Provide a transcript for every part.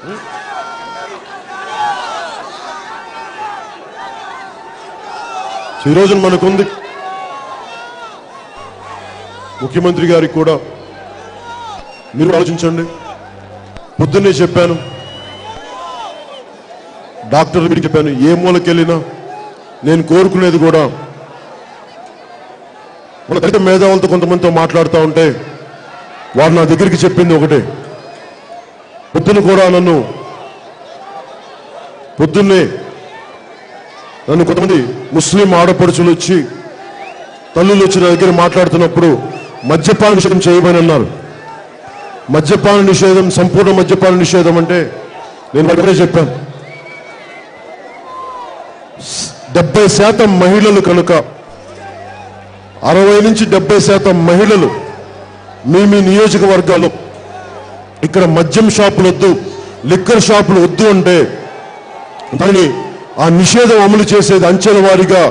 ఈ రోజున మనకుంది ముఖ్యమంత్రి గారికి కూడా. మీరు ఆలోచించండి. పొద్దున్నే చెప్పాను. డాక్టర్ మీటింగ్ చెప్పాను. ఏ మూలకెళ్ళినా నేను కోరుకునేది కూడా మన దళిత మేధావులతో కొంతమందితో మాట్లాడుతూ ఉంటే వారు నా దగ్గరికి చెప్పింది ఒకటే. పొద్దున కూడా నన్ను పొద్దున్నే నన్ను కొంతమంది ముస్లిం ఆడపడుచులు వచ్చి తల్లులు వచ్చి నా దగ్గర మాట్లాడుతున్నప్పుడు మద్యపాన నిషేధం చేయమని అన్నారు మద్యపాన నిషేధం సంపూర్ణ మద్యపాన నిషేధం అంటే నేను ఒకటే చెప్పాను. డెబ్బై శాతం మహిళలు కనుక అరవై నుంచి డెబ్బై శాతం మహిళలు మీ మీ నియోజకవర్గాల్లో ఇక్కడ మద్యం షాపులు వద్దు లిక్కర్ షాపులు వద్దు అంటే దాన్ని ఆ నిషేధం అమలు చేసేది అంచెల వారీగా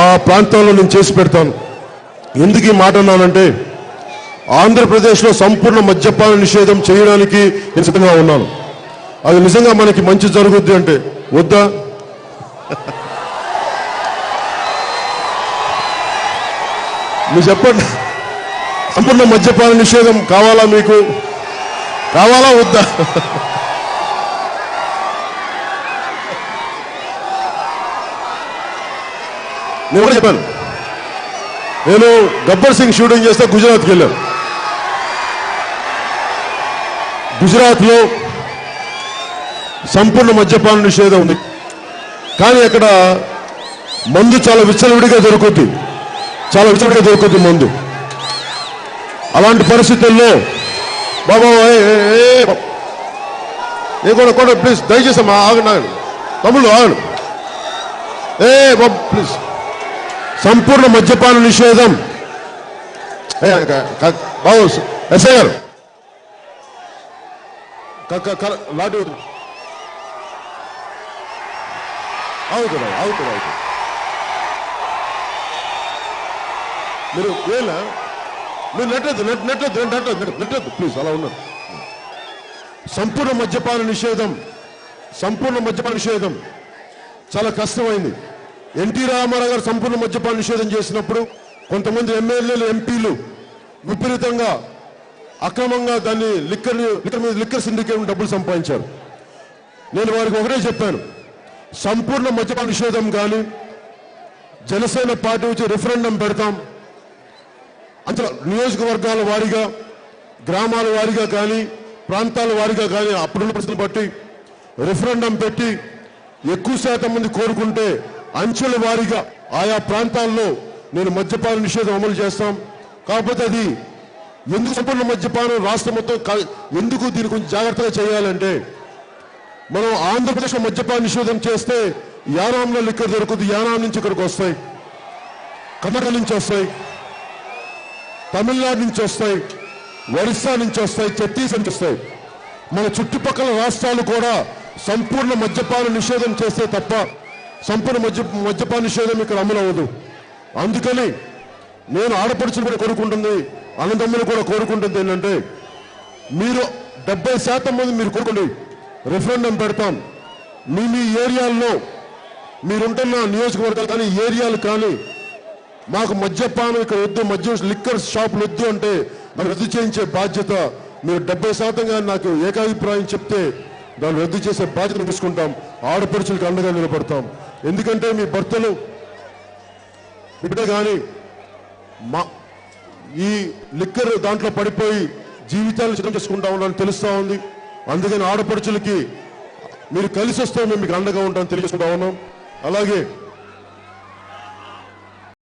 ఆ ప్రాంతంలో నేను చేసి పెడతాను. ఎందుకు ఈ మాట అన్నానంటే ఆంధ్రప్రదేశ్లో సంపూర్ణ మద్యపాన నిషేధం చేయడానికి నేను సిద్ధంగా ఉన్నాను. అది నిజంగా మనకి మంచి జరుగుద్ది అంటే వద్దా? మీరు చెప్పండి. సంపూర్ణ మద్యపాన నిషేధం కావాలా మీకు? రావాలా వద్దా? నేను కూడా చెప్పాను. నేను గబ్బర్ సింగ్ షూటింగ్ చేస్తే గుజరాత్కి వెళ్ళాను. గుజరాత్లో సంపూర్ణ మద్యపాన నిషేధం ఉంది. కానీ అక్కడ మందు చాలా విచ్చలవిడిగా దొరుకుద్ది. చాలా విచ్చలవిడిగా దొరుకుద్ది మందు. అలాంటి పరిస్థితుల్లో బాబా ఏ, కూడా కూడా ప్లీజ్ దయచేసి అమ్మా ఆగండి ఆగండి. తమ్ముళ్ళు ఆగండి. ఏ బాబు ప్లీజ్ సంపూర్ణ మద్యపాన నిషేధం. బాబు ఎస్ఐ గారు. లాటి అవుతుంది అవుతుంది అవుతుంది మీరు వేళ మీరు నెట్టద్దు నెట్టద్దు నెట్టద్దు నెట్టద్దు. ప్లీజ్ అలా ఉన్నారు సంపూర్ణ మద్యపాన నిషేధం సంపూర్ణ మద్యపాన నిషేధం. చాలా కష్టమైంది. ఎన్టీ రామారావు గారు సంపూర్ణ మద్యపాన నిషేధం చేసినప్పుడు కొంతమంది ఎమ్మెల్యేలు ఎంపీలు విపరీతంగా అక్రమంగా దాన్ని లిక్కర్ లిక్కర్ మీద లిక్కర్ సిండికేట్ డబ్బులు సంపాదించారు. నేను వారికి ఒకటే చెప్పాను. సంపూర్ణ మద్యపాన నిషేధం కానీ జనసేన పార్టీ వచ్చి రిఫరెండం పెడతాం. అంత నియోజకవర్గాల వారీగా గ్రామాల వారీగా కానీ ప్రాంతాల వారీగా కానీ అప్పుడున్న పరిస్థితులు బట్టి రిఫరెండం పెట్టి ఎక్కువ శాతం మంది కోరుకుంటే అంచెల వారీగా ఆయా ప్రాంతాల్లో నేను మద్యపాన నిషేధం అమలు చేస్తాం. కాకపోతే అది ఎందుకు సంపూర్ణ మద్యపానం రాష్ట్రం మొత్తం ఎందుకు దీని కొంచెం జాగ్రత్తగా చేయాలంటే మనం ఆంధ్రప్రదేశ్లో మద్యపాన నిషేధం చేస్తే యానాంలో లిక్కర్ దొరుకుతుంది యానాం నుంచి ఇక్కడికి వస్తాయి కథక నుంచి వస్తాయి. తమిళనాడు నుంచి వస్తాయి ఒరిస్సా నుంచి వస్తాయి ఛత్తీస్గఢ్ నుంచి వస్తాయి. మన చుట్టుపక్కల రాష్ట్రాలు కూడా సంపూర్ణ మద్యపాన నిషేధం చేస్తే తప్ప సంపూర్ణ మద్య మద్యపాన నిషేధం ఇక్కడ అమలు అవ్వదు. అందుకని నేను ఆడపడుచులు కూడా కోరుకుంటుంది అన్నదమ్ములు కూడా కోరుకుంటుంది ఏంటంటే మీరు డెబ్బై శాతం మంది మీరు కోరుకోండి. రిఫరెండం పెడతాం. మీ మీ ఏరియాల్లో మీరుంటున్న నియోజకవర్గాలు కానీ ఏరియాలు కానీ మాకు మద్యపానం ఇక్కడ వద్దు మద్యం లిక్కర్ షాపులు వద్దు అంటే మరి రద్దు చేయించే బాధ్యత. మీరు డెబ్బై శాతంగా నాకు ఏకాభిప్రాయం చెప్తే దాన్ని రద్దు చేసే బాధ్యత తీసుకుంటాం. ఆడపడుచులకు అండగా నిలబడతాం. ఎందుకంటే మీ భర్తలు ఇప్పుడే బిడ్డ కానీ మా ఈ లిక్కర్ దాంట్లో పడిపోయి జీవితాలు చిత్రం చేసుకుంటా ఉన్నారని తెలుస్తూ ఉంది. అందుకని ఆడపడుచులకి మీరు కలిసి వస్తే మేము మీకు అండగా ఉంటామని తెలియజేసుకుంటా ఉన్నాం. అలాగే